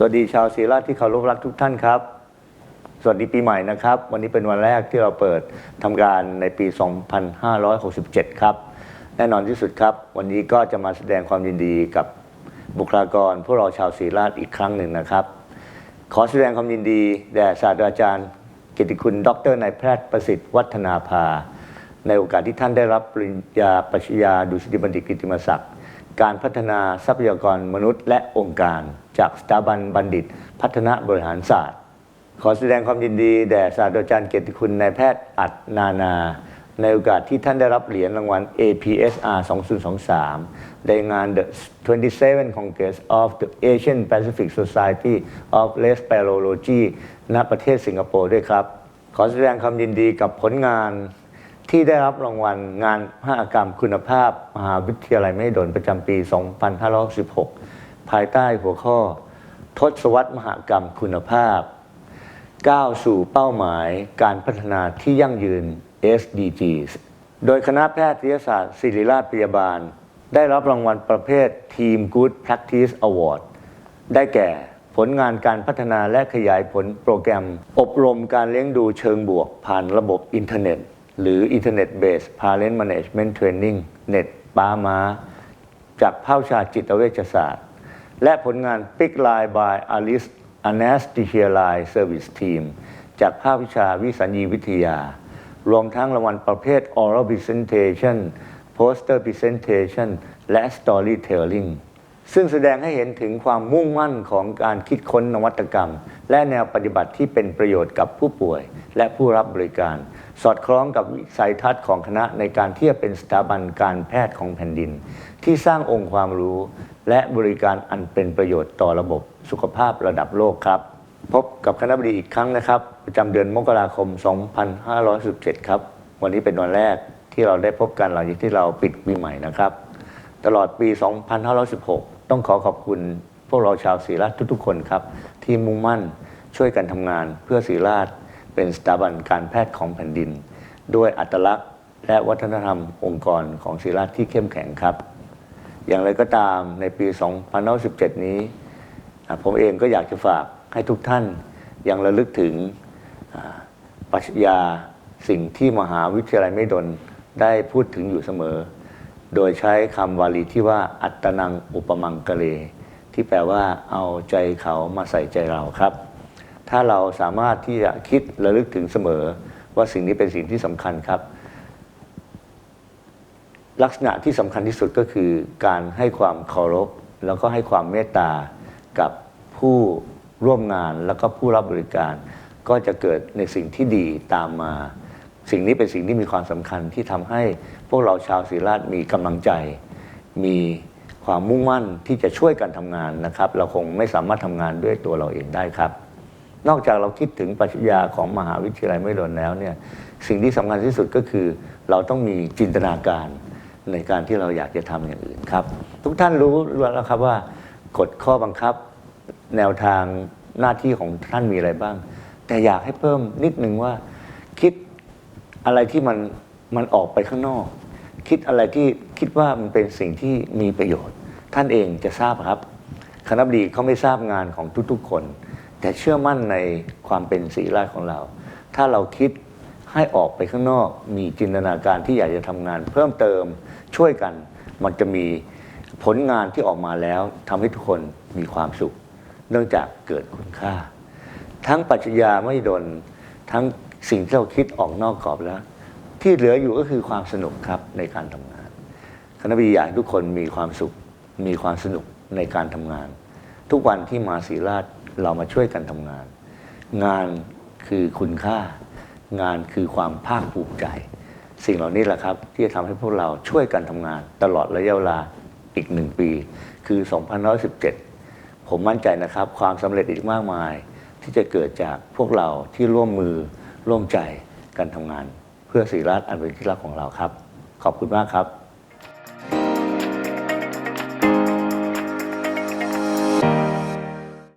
สวัสดีชาวศรีราชที่เคารพรักทุกท่านครับ สวัสดีปีใหม่นะครับ วันนี้เป็นวันแรกที่เราเปิดทำการในปี 2567 ครับ แน่นอนที่สุดครับ วันนี้ก็จะมาแสดงความยินดีกับบุคลากรพวกเราชาวศรีราชอีกครั้งหนึ่งนะครับ ขอแสดงความยินดีแด่ศาสตราจารย์กียรติคุณ ดรนายแพทย์ประสิทธิ์วัฒนาภา ในโอกาสที่ท่านได้รับปริญญาปริญญาดุษฎีบัณฑิตกิติมศักดิ์การพัฒนาทรัพยากรมนุษย์และองค์การ จากสถาบันบัณฑิต พัฒนาบริหารศาสตร์ ขอแสดงความยินดีแด่ศาสตราจารย์เกียรติคุณนายแพทย์อัดนานา ในโอกาสที่ท่านได้รับเหรียญรางวัล APSR 2023 ในงาน The 27 Congress of the Asian Pacific Society of Speleology ณประเทศสิงคโปร์ด้วยครับ ขอแสดงความยินดีกับผลงานที่ได้รับรางวัลงานมหกรรมคุณภาพ มหาวิทยาลัยมหิดลประจำปี 2516 ภายใต้หัวข้อ ทศวรรษมหกรรมคุณภาพ ก้าวสู่เป้าหมายการพัฒนาที่ยั่งยืน SDGs โดยคณะแพทยศาสตร์ศิริราชพยาบาล ได้รับรางวัลประเภท Team Good Practice Award ได้แก่ผลงานการพัฒนาและขยายผลโปรแกรม อบรมการเลี้ยงดูเชิงบวกผ่านระบบอินเทอร์เน็ต หรือ Internet Based Parent Management Training เน็ตป้ามา จากภาคชาจิตเวชศาสตร์ และผลงาน Big Line by Alice Anesthesia Line Service Team จากภาควิชาวิสัญญีวิทยา รวมทั้งรางวัลประเภท Oral Presentation Poster Presentation และ Storytelling ซึ่งแสดงให้เห็นถึงความมุ่งมั่นของการคิดค้นนวัตกรรม และแนวปฏิบัติที่เป็นประโยชน์กับผู้ป่วย และผู้รับบริการ สอดคล้องกับวิสัยทัศน์ของคณะในการที่จะเป็นสถาบันการแพทย์ของแผ่นดิน ที่สร้างองค์ความรู้ และบริการอันเป็นประโยชน์ต่อระบบสุขภาพระดับโลกครับ พบกับคณะบดีอีกครั้งนะครับ ประจำเดือนมกราคม 2517 ครับ วันนี้เป็นวันแรกที่เราได้พบกันหลังจากที่เราปิดปีใหม่นะครับ ตลอดปี 2516 ต้องขอขอบคุณพวกเราชาวศรีราชทุกๆ คนครับ ที่มุ่งมั่นช่วยกันทำงานเพื่อศรีราช เป็นสถาบันการแพทย์ของแผ่นดิน ด้วยอัตลักษณ์และวัฒนธรรมองค์กรของศรีราชที่เข้มแข็งครับ อย่างไรก็ตามในปี2517 นี้ ผมเองก็อยากจะฝากให้ทุกท่านยังระลึกถึงปรัชญาสิ่งที่มหาวิทยาลัยไม่ดลได้พูดถึงอยู่เสมอ โดยใช้คำวาลีที่ว่าอัตนังอุปมังกะเล ที่แปลว่าเอาใจเขามาใส่ใจเราครับ ถ้าเราสามารถที่จะคิดระลึกถึงเสมอ ว่าสิ่งนี้เป็นสิ่งที่สำคัญครับ ลักษณะที่สำคัญที่สุดก็คือการให้ความเคารพ แล้วก็ให้ความเมตตากับผู้ร่วมงานแล้วก็ผู้รับบริการ ก็จะเกิดในสิ่งที่ดีตามมา สิ่งนี้เป็นสิ่งที่มีความสำคัญที่ทำให้พวกเราชาวศรีราชมีกำลังใจ มีความมุ่งมั่นที่จะช่วยกันทำงานนะครับ เราคงไม่สามารถทำงานด้วยตัวเราเองได้ครับ นอกจากเราคิดถึงปรัชญาของมหาวิทยาลัยไม่ดนแล้วเนี่ยสิ่งที่สำคัญที่สุดก็คือ เราต้องมีจินตนาการในการที่เราอยากจะทำอย่างอื่นครับ ทุกท่านรู้แล้วครับว่ากฎข้อบังคับแนวทางหน้าที่ของท่านมีอะไรบ้าง แต่อยากให้เพิ่มนิดนึงว่า คิดอะไรที่มันมันออกไปข้างนอก คิดอะไรที่คิดว่ามันเป็นสิ่งที่มีประโยชน์ ท่านเองจะทราบครับ คณะบดีเขาไม่ทราบงานของทุกๆคน แต่เชื่อมั่นในความเป็นศรีราชของเรา ถ้าเราคิดให้ออกไปข้างนอกมีจินตนาการที่อยากจะทำงาน เพิ่มเติมช่วยกัน มันจะมีผลงานที่ออกมาแล้วทำให้ทุกคนมีความสุข เนื่องจากเกิดคุณค่า ทั้งปรัชญาไม่ดนทั้งสิ่งที่เราคิดออกนอกกรอบแล้ว ที่เหลืออยู่ก็คือความสนุกครับในการทำงาน คณะบีอยากให้ทุกคนมีความสุขมีความสนุกในการทำงาน ทุกวันที่มาศรีราช เรามาช่วยกันทำงาน งานคือคุณค่า งานคือความภาคภูมิใจ สิ่งเหล่านี้แหละครับ ที่จะทำให้พวกเราช่วยกันทำงาน ตลอดระยะเวลาอีกหนึ่งปี คือ2517 ผมมั่นใจนะครับ ความสำเร็จอีกมากมาย ที่จะเกิดจากพวกเราที่ร่วมมือร่วมใจกันทำงาน เพื่อศรีราชอันเป็นที่รักของเราครับ ขอบคุณมากครับ